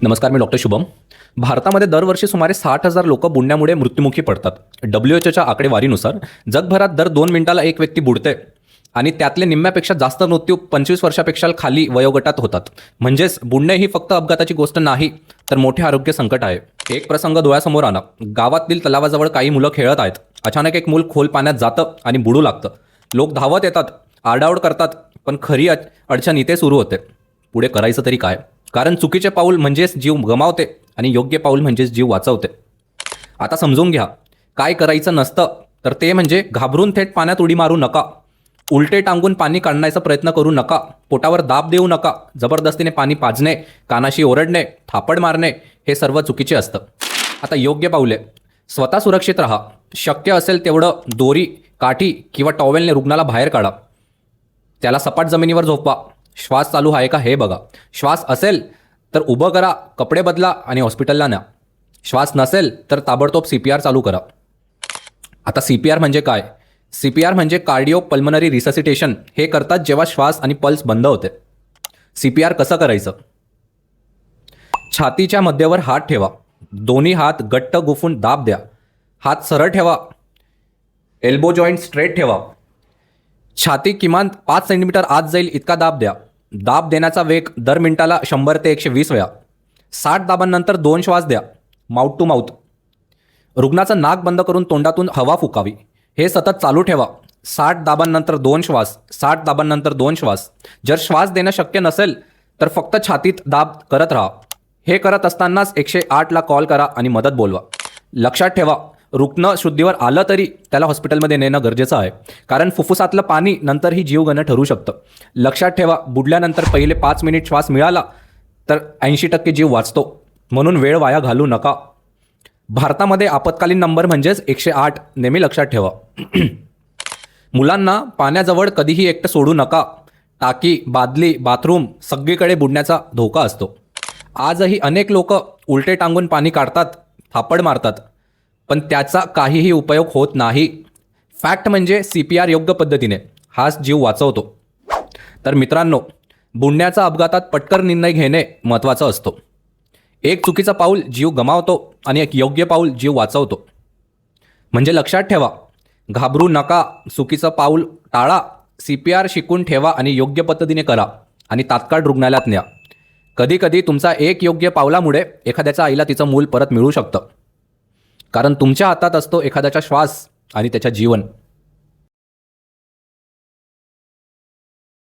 नमस्कार मी डॉक्टर शुभम. भारतामध्ये दरवर्षी सुमारे साठ हजार लोक बुडण्यामुळे मृत्युमुखी पडतात. डब्ल्यू एच ओच्या आकडेवारीनुसार जगभरात दर दोन मिनिटाला एक व्यक्ती बुडते आणि त्यातले निम्म्यापेक्षा जास्त मृत्यू पंचवीस वर्षापेक्षा खाली वयोगटात होतात. म्हणजेच बुडणे ही फक्त अपघाताची गोष्ट नाही तर मोठे आरोग्य संकट आहे. एक प्रसंग डोळ्यासमोर आणा. गावातील तलावाजवळ काही मुलं खेळत आहेत. अचानक एक मूल खोल पाण्यात जातं आणि बुडू लागतं. लोक धावत येतात आरडाओड करतात पण खरी अडचण इथे सुरू होते. पुढे करायचं तरी काय? कारण चुकीचे पाऊल म्हणजेच जीव गमावते आणि योग्य पाऊल म्हणजेच जीव वाचवते. आता समजून घ्या काय करायचं नसतं तर ते म्हणजे घाबरून थेट पाण्यात उडी मारू नका. उलटे टांगून पाणी काढण्याचा प्रयत्न करू नका. पोटावर दाब देऊ नका. जबरदस्तीने पाणी पाजणे कानाशी ओरडणे थापड मारणे हे सर्व चुकीचे असतं. आता योग्य पाऊले. स्वतः सुरक्षित राहा. शक्य असेल तेवढं दोरी काठी किंवा टॉवेलने रुग्णाला बाहेर काढा. त्याला सपाट जमिनीवर झोपवा. श्वास चालू आहे का हे बघा. श्वास असेल तर उभं करा कपडे बदला आणि हॉस्पिटलला न्या. श्वास नसेल तर ताबडतोब सी पी आर चालू करा. आता सी पी आर म्हणजे काय? सी पी आर म्हणजे कार्डिओ पल्मनरी रिससिटेशन. हे करतात जेव्हा श्वास आणि पल्स बंद होते. सी पी आर कसं करायचं? छातीच्या मध्यवर हात ठेवा. दोन्ही हात गट्ट गुफून दाब द्या. हात सरळ ठेवा. एल्बो जॉईंट स्ट्रेट ठेवा. छाती किमान पाच सेंटीमीटर आत जाईल इतका दाब द्या. दाब देण्याचा वेग दर मिनिटाला शंभर ते एकशे वीस वेळा. साठ दाबांनंतर दोन श्वास द्या. माउथ टू माउथ रुग्णाचं नाक बंद करून तोंडातून हवा फुकावी. हे सतत चालू ठेवा. साठ दाबांनंतर दोन श्वास साठ दाबांनंतर दोन श्वास. जर श्वास देणं शक्य नसेल तर फक्त छातीत दाब करत राहा. हे करत असतानाच एकशे आठला कॉल करा आणि मदत बोलवा. लक्षात ठेवा रुग्ण शुद्धीवर आलं तरी त्याला हॉस्पिटलमध्ये नेणं गरजेचं आहे. कारण फुफ्फुसातलं पाणी नंतरही जीवगणं ठरू शकतं. लक्षात ठेवा बुडल्यानंतर पहिले पाच मिनिट श्वास मिळाला तर ऐंशी टक्के जीव वाचतो. म्हणून वेळ वाया घालू नका. भारतामध्ये आपत्कालीन नंबर म्हणजेच एकशे आठ नेहमी लक्षात ठेवा. मुलांना पाण्याजवळ कधीही एकटं सोडू नका. टाकी बादली बाथरूम सगळीकडे बुडण्याचा धोका असतो. आजही अनेक लोक उलटे टांगून पाणी काढतात थापड मारतात. पण त्याचा काहीही उपयोग होत नाही. फॅक्ट म्हणजे सी पी आर योग्य पद्धतीने. हाच जीव वाचवतो. तर मित्रांनो बुडण्याचा अपघातात पटकर निर्णय घेणे महत्त्वाचं असतो. एक चुकीचा पाऊल जीव गमावतो आणि एक योग्य पाऊल जीव वाचवतो. म्हणजे लक्षात ठेवा घाबरू नका चुकीचं पाऊल टाळा सी पी आर शिकून ठेवा आणि योग्य पद्धतीने करा आणि तात्काळ रुग्णालयात न्या. कधीकधी तुमचा एक योग्य पावलामुळे एखाद्याच्या आईला तिचं मूल परत मिळू शकतं. कारण तुमच्या हातात असतो एखाद्याचा श्वास आणि त्याच्या जीवन.